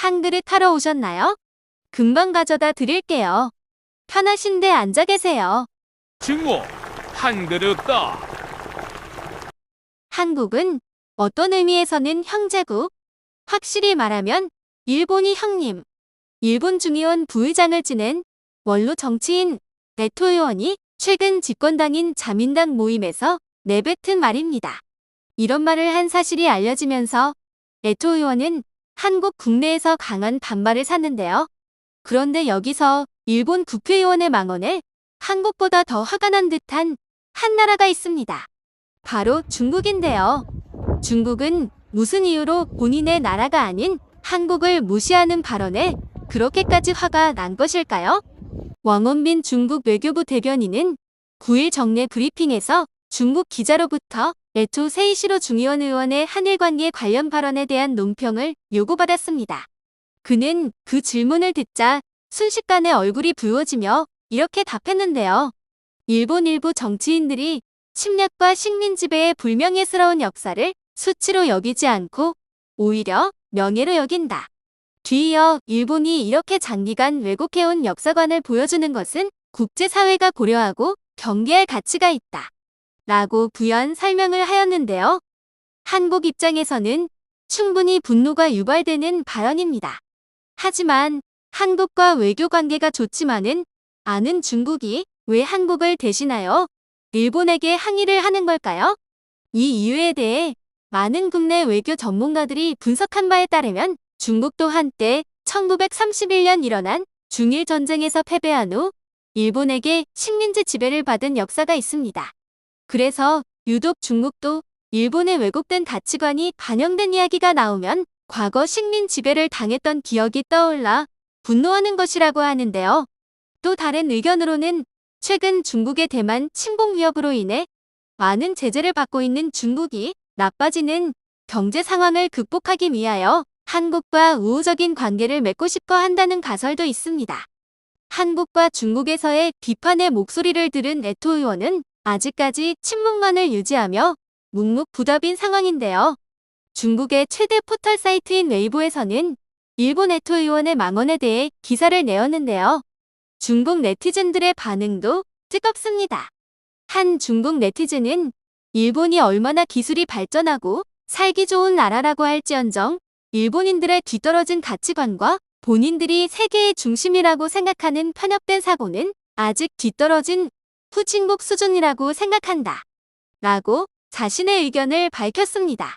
한 그릇 하러 오셨나요? 금방 가져다 드릴게요. 편하신데 앉아 계세요. 증오 한 그릇 더 한국은 어떤 의미에서는 형제국, 확실히 말하면 일본이 형님, 일본 중의원 부의장을 지낸 원로 정치인 레토 의원이 최근 집권당인 자민당 모임에서 내뱉은 말입니다. 이런 말을 한 사실이 알려지면서 레토 의원은 한국 국내에서 강한 반발을 샀는데요. 그런데 여기서 일본 국회의원의 망언에 한국보다 더 화가 난 듯한 한 나라가 있습니다. 바로 중국인데요. 중국은 무슨 이유로 본인의 나라가 아닌 한국을 무시하는 발언에 그렇게까지 화가 난 것일까요? 왕원빈 중국 외교부 대변인은 9일 정례 브리핑에서 중국 기자로부터 레토 세이시로 중의원 의원의 한일 관계 관련 발언에 대한 논평을 요구받았습니다. 그는 그 질문을 듣자 순식간에 얼굴이 부어지며 이렇게 답했는데요. 일본 일부 정치인들이 침략과 식민 지배의 불명예스러운 역사를 수치로 여기지 않고 오히려 명예로 여긴다. 뒤이어 일본이 이렇게 장기간 왜곡해온 역사관을 보여주는 것은 국제사회가 고려하고 경계할 가치가 있다. 라고 부연 설명을 하였는데요. 한국 입장에서는 충분히 분노가 유발되는 발언입니다. 하지만 한국과 외교 관계가 좋지만은 않은 중국이 왜 한국을 대신하여 일본에게 항의를 하는 걸까요? 이 이유에 대해 많은 국내 외교 전문가들이 분석한 바에 따르면 중국도 한때 1931년 일어난 중일 전쟁에서 패배한 후 일본에게 식민지 지배를 받은 역사가 있습니다. 그래서 유독 중국도 일본의 왜곡된 가치관이 반영된 이야기가 나오면 과거 식민 지배를 당했던 기억이 떠올라 분노하는 것이라고 하는데요. 또 다른 의견으로는 최근 중국의 대만 침공 위협으로 인해 많은 제재를 받고 있는 중국이 나빠지는 경제 상황을 극복하기 위하여 한국과 우호적인 관계를 맺고 싶어 한다는 가설도 있습니다. 한국과 중국에서의 비판의 목소리를 들은 레토 의원은 아직까지 침묵만을 유지하며 묵묵부답인 상황인데요. 중국의 최대 포털 사이트인 웨이보에서는 일본 레토 의원의 망언에 대해 기사를 내었는데요. 중국 네티즌들의 반응도 뜨겁습니다. 한 중국 네티즌은 일본이 얼마나 기술이 발전하고 살기 좋은 나라라고 할지언정 일본인들의 뒤떨어진 가치관과 본인들이 세계의 중심이라고 생각하는 편협된 사고는 아직 뒤떨어진 후진국 수준이라고 생각한다. 라고 자신의 의견을 밝혔습니다.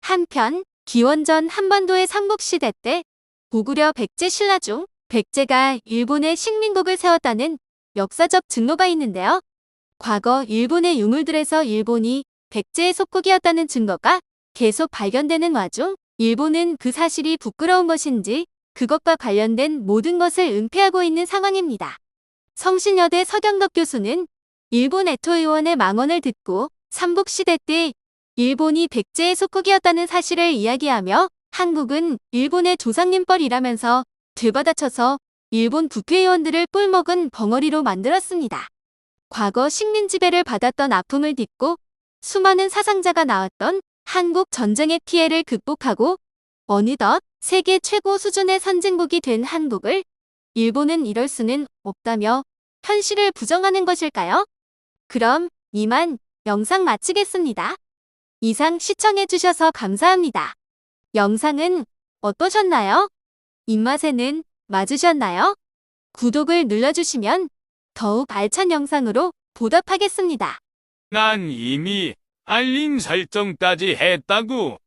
한편 기원전 한반도의 삼국시대 때 고구려 백제 신라 중 백제가 일본의 식민국을 세웠다는 역사적 증거가 있는데요. 과거 일본의 유물들에서 일본이 백제의 속국이었다는 증거가 계속 발견되는 와중 일본은 그 사실이 부끄러운 것인지 그것과 관련된 모든 것을 은폐하고 있는 상황입니다. 성신여대 서경덕 교수는 일본 에토 의원의 망언을 듣고 삼국시대 때 일본이 백제의 속국이었다는 사실을 이야기하며 한국은 일본의 조상님뻘이라면서 되받아쳐서 일본 국회의원들을 꿀먹은 벙어리로 만들었습니다. 과거 식민 지배를 받았던 아픔을 딛고 수많은 사상자가 나왔던 한국 전쟁의 피해를 극복하고 어느덧 세계 최고 수준의 선진국이 된 한국을 일본은 이럴 수는 없다며 현실을 부정하는 것일까요? 그럼 이만 영상 마치겠습니다. 이상 시청해주셔서 감사합니다. 영상은 어떠셨나요? 입맛에는 맞으셨나요? 구독을 눌러주시면 더욱 알찬 영상으로 보답하겠습니다. 난 이미 알림 설정까지 했다고